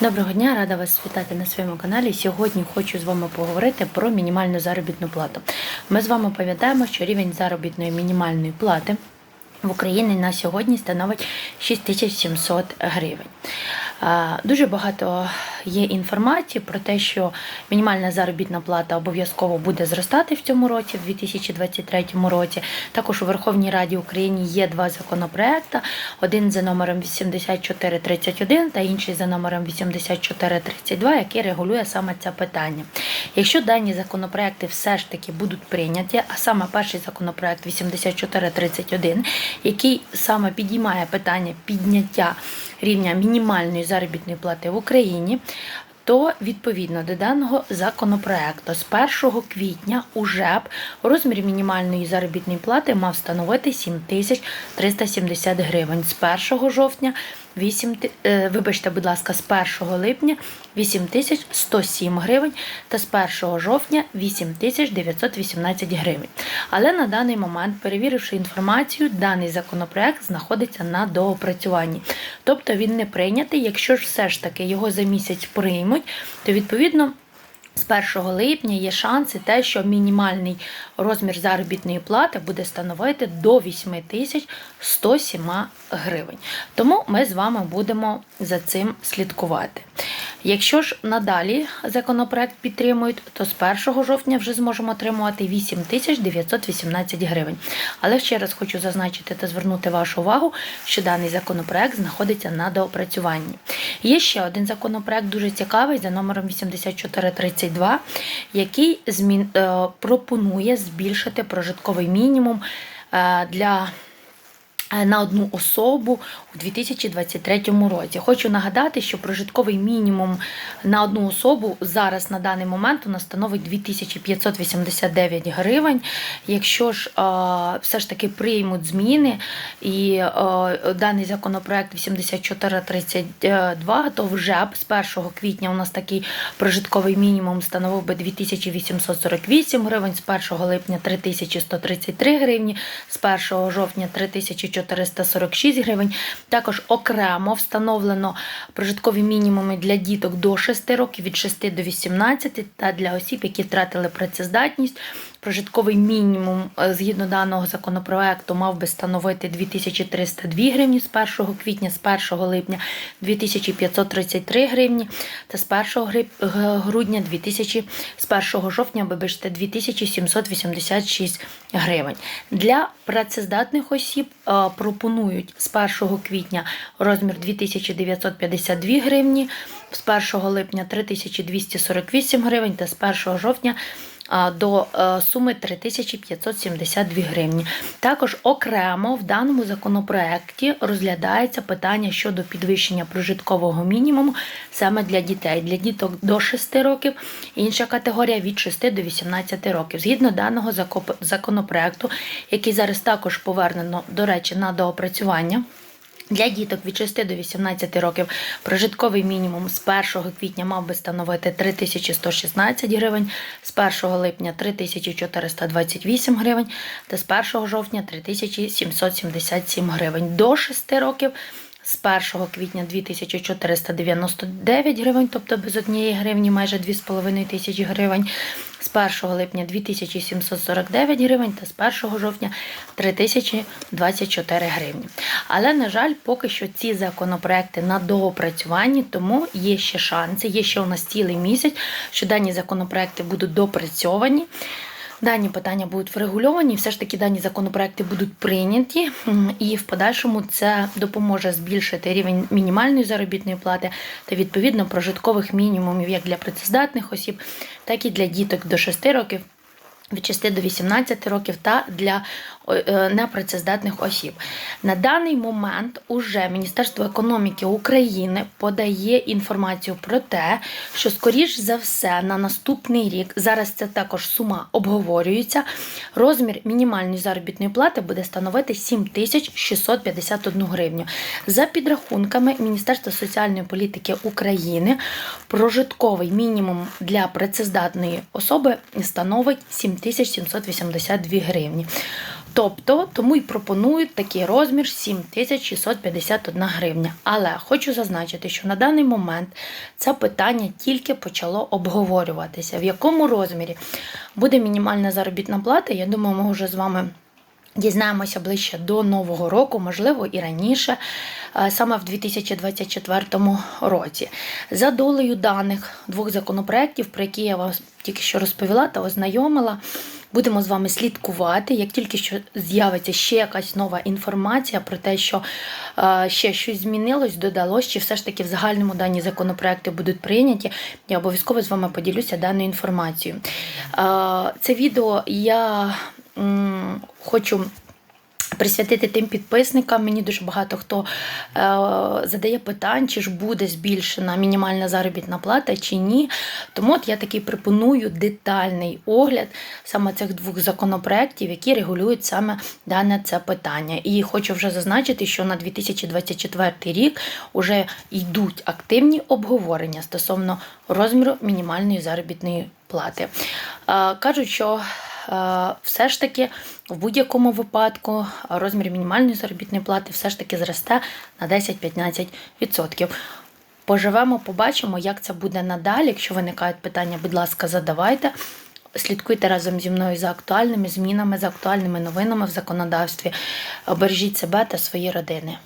Доброго дня, рада вас вітати на своєму каналі. Сьогодні хочу з вами поговорити про мінімальну заробітну плату. Ми з вами пам'ятаємо, що рівень заробітної мінімальної плати в Україні на сьогодні становить 6700 гривень. А, Дуже багато є інформації про те, що мінімальна заробітна плата обов'язково буде зростати в цьому році, в 2023 році. Також у Верховній Раді України є два законопроекти: один за номером 8431 та інший за номером 8432, який регулює саме це питання. Якщо дані законопроекти все ж таки будуть прийняті, а саме перший законопроект 8431, який саме підіймає питання підняття рівня мінімальної заробітної плати в Україні, то відповідно до даного законопроекту з 1 квітня уже б розмір мінімальної заробітної плати мав становити 7370 гривень. З 1 жовтня 8, е, вибачте, будь ласка, з 1 липня 8107 гривень та з 1 жовтня 8918 гривень. Але на даний момент, перевіривши інформацію, даний законопроект знаходиться на доопрацюванні. Тобто він не прийнятий. Якщо ж все ж таки його за місяць приймуть, то відповідно. З 1 липня є шанси те, що мінімальний розмір заробітної плати буде становити до 8107 гривень. Тому ми з вами будемо за цим слідкувати. Якщо ж надалі законопроект підтримують, то з 1 жовтня вже зможемо отримувати 8918 гривень. Але ще раз хочу зазначити та звернути вашу увагу, що даний законопроект знаходиться на доопрацюванні. Є ще один законопроект дуже цікавий за номером 8432, який змін, е, пропонує збільшити прожитковий мінімум е, для на одну особу у 2023 році. Хочу нагадати, що прожитковий мінімум на одну особу зараз на даний момент у нас становить 2589 гривень. Якщо ж е, все ж таки приймуть зміни і е, даний законопроект 8432, то вже б з 1 квітня у нас такий прожитковий мінімум становив би 2848 гривень, з 1 липня 3133 гривні, з 1 жовтня 3446 гривень. Також окремо встановлено прожиткові мінімуми для діток до 6 років від 6 до 18 та для осіб, які втратили працездатність. Прожитковий мінімум е, згідно даного законопроекту мав би становити 2302 гривні з 1 квітня, з 1 липня 2533 гривні та з 1 гри- грудня 2000, з 1 жовтня, вибачте, 2786 гривень. Для працездатних осіб е, пропонують з 1 квітня розмір 2952 гривні, з 1 липня 3248 гривень та з 1 жовтня до е, суми 3572 гривні. Також окремо в даному законопроекті розглядається питання щодо підвищення прожиткового мінімуму саме для дітей, для діток до 6 років, інша категорія від 6 до 18 років. Згідно даного законопроекту, який зараз також повернено, до речі, на доопрацювання. Для діток від 6 до 18 років прожитковий мінімум з 1 квітня мав би становити 3116 гривень, з 1 липня 3428 гривень та з 1 жовтня 3777 гривень. До 6 років з 1 квітня 2499 гривень, тобто без однієї гривні майже 2,5 тисячі гривень. З 1 липня 2749 гривень та з 1 жовтня 3024 гривні. Але, на жаль, поки що ці законопроекти на доопрацюванні, тому є ще шанси, є ще у нас цілий місяць, що дані законопроекти будуть допрацьовані. Дані питання будуть врегульовані, все ж таки дані законопроекти будуть прийняті, і в подальшому це допоможе збільшити рівень мінімальної заробітної плати та відповідно прожиткових мінімумів як для працездатних осіб, так і для діток до 6 років. Від 6 до 18 років та для е, непрацездатних осіб. На даний момент уже Міністерство економіки України подає інформацію про те, що скоріш за все на наступний рік зараз це також сума обговорюється. Розмір мінімальної заробітної плати буде становити 7651 гривню. За підрахунками Міністерства соціальної політики України, прожитковий мінімум для працездатної особи становить 7782 гривні. Тобто, тому і пропонують такий розмір 7651 гривня. Але хочу зазначити, що на даний момент це питання тільки почало обговорюватися. В якому розмірі буде мінімальна заробітна плата, я думаю, ми вже з вами. Дізнаємося ближче до Нового року, можливо, і раніше, саме в 2024 році. За долею даних двох законопроєктів, про які я вам тільки що розповіла та ознайомила, будемо з вами слідкувати. Як тільки що з'явиться ще якась нова інформація про те, що е, ще щось змінилось, додалось, чи все ж таки в загальному дані законопроекти будуть прийняті, я обов'язково з вами поділюся даною інформацією. Е, Це відео я хочу присвятити тим підписникам. Мені дуже багато хто е, задає питань, чи ж буде збільшена мінімальна заробітна плата, чи ні. Тому от я такий пропоную детальний огляд саме цих двох законопроєктів, які регулюють саме дане це питання. І хочу вже зазначити, що на 2024 рік вже йдуть активні обговорення стосовно розміру мінімальної заробітної плати. Е, Кажуть, що все ж таки в будь-якому випадку розмір мінімальної заробітної плати все ж таки зросте на 10-15%. Поживемо, побачимо, як це буде надалі. Якщо виникають питання, будь ласка, задавайте. Слідкуйте разом зі мною за актуальними змінами, за актуальними новинами в законодавстві. Бережіть себе та свої родини.